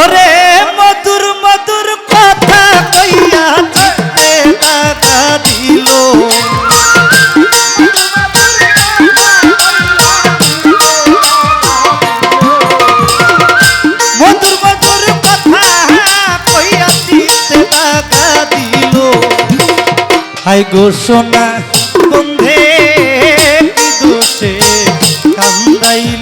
ওরে মধুর মধুর কথা কইয়া লাগা দিল। মধুর মধুর কথা কইয়া চিত্তে লাগা দিল। হাই গো সোনা দোষে কান্দাইল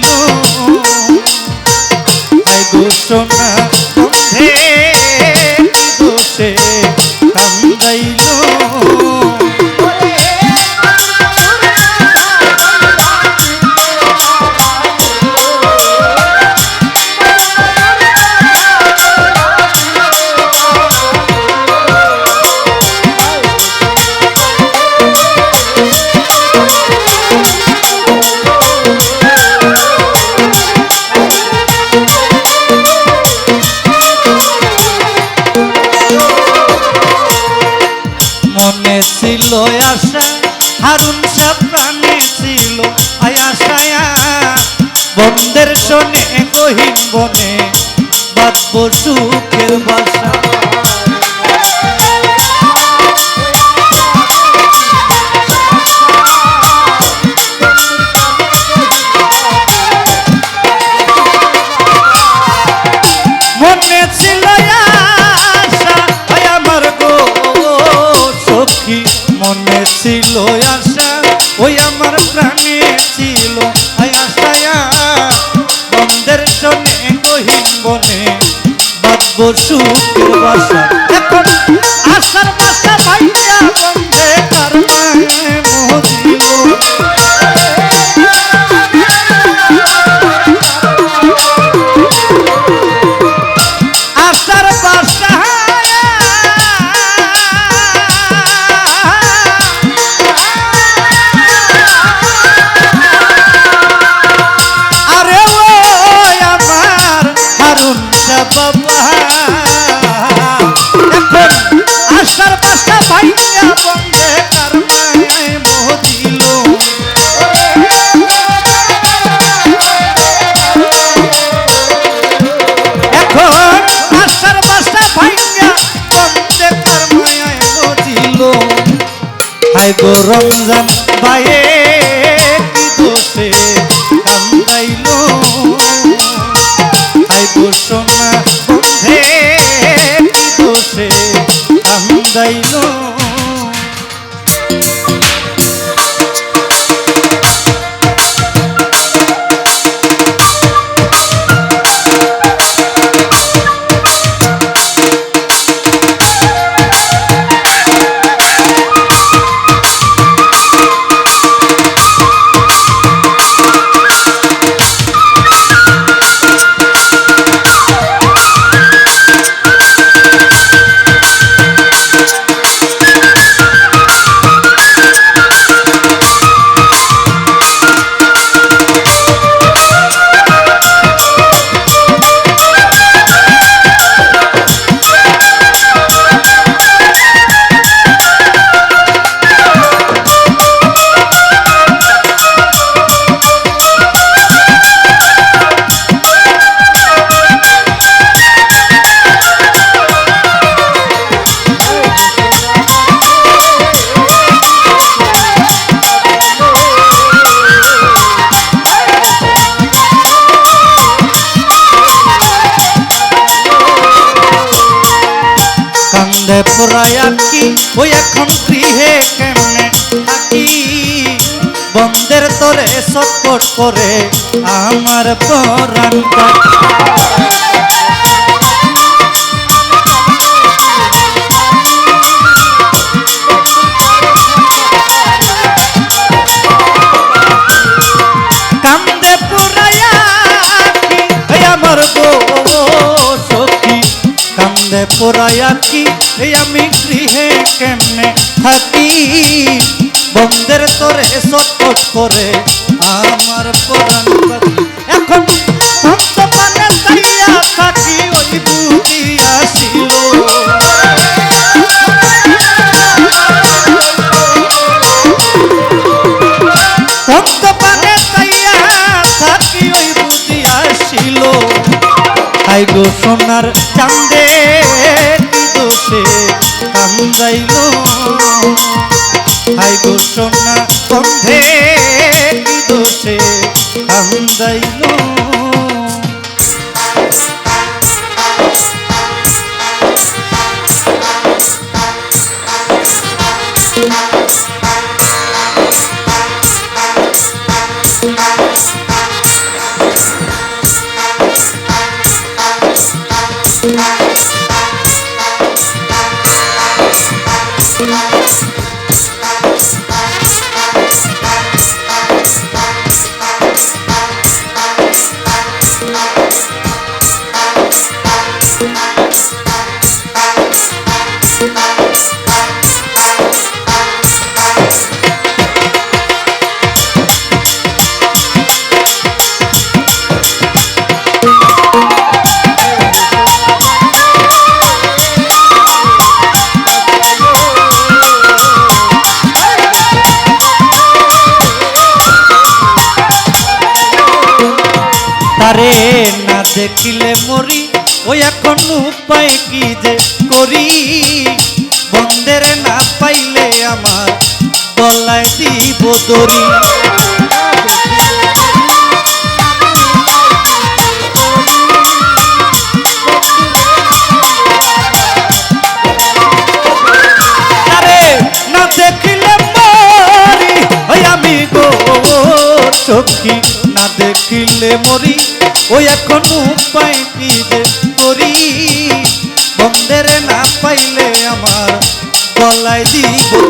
সুখের বাসা। সুখের বাসা। এখন আশার বাসা ভাইয়া বন্ধে মায়ে মহিল আশার বাসা আরে ও আমার হারুন বাবা রমজান কান্দে পুরায়া কি ওই এখন গৃহে কেমনে থাকি? বন্ধের তরে সটপট করে আমার পরাণটা কি আমি গৃহে কেমনে থাকি? বন্ধের তোরে সটপট করে আমার পাখি এখন ভক্ত পানে চাইয়া থাকি ওই বুঝি আসিল। ভক্ত পানে চাইয়া আসিল। হাই সে কাম যাইল হাই গো সোনা অন্ধে দোষে কাম যাইল এখন উপায় কি যে করি? বন্ধের না পাইলে আমার গলায় দিব দড়ি। তারে না দেখিলে মরি, ওই এখন উপায় কি গলায় দিব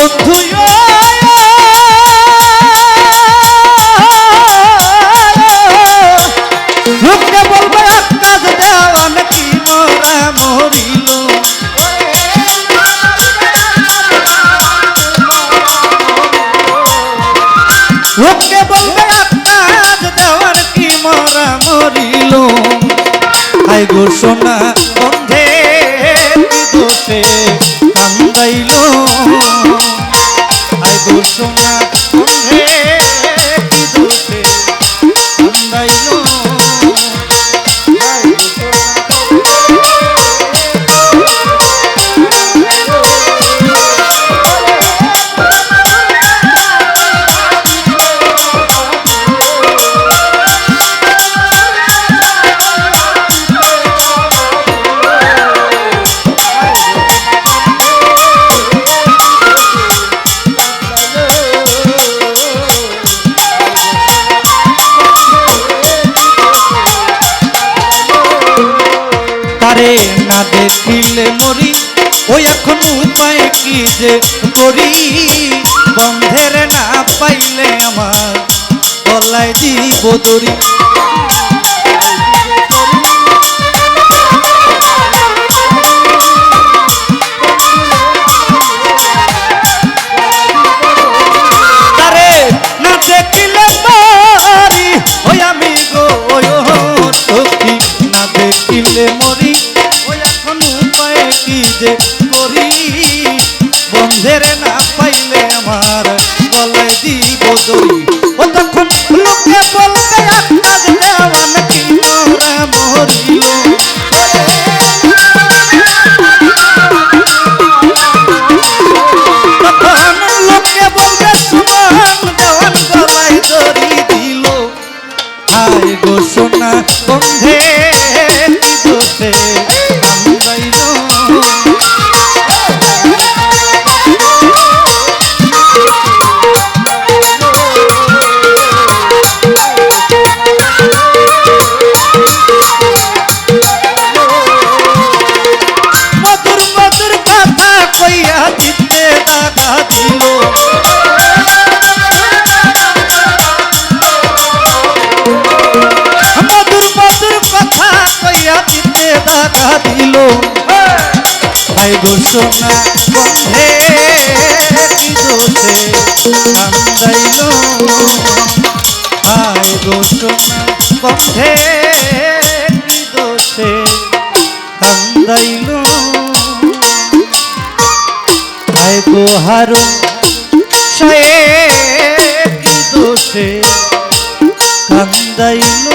বন্ধু লোকে বলবে, আকাশ দেওয়ান কি মরা মরিল? লোকে বলবে কি মরা মরিল? আই গো দেখিলে মরি, ও এখন উপায় কি যে করি? বন্ধের না পাইলে আমার গলায় দিব দড়ি। দড়ি দিল। হায় গো সোনা বন্ধে দোষে? কান্দাইল দিল ভাই গো সোনা বন্ধে কি দোষে কান্দাইল হায় গো সোনা বন্ধে কি দোষে কান্দাইল হায় গো হারুন, সায়ে কি দোষে কান্দাইল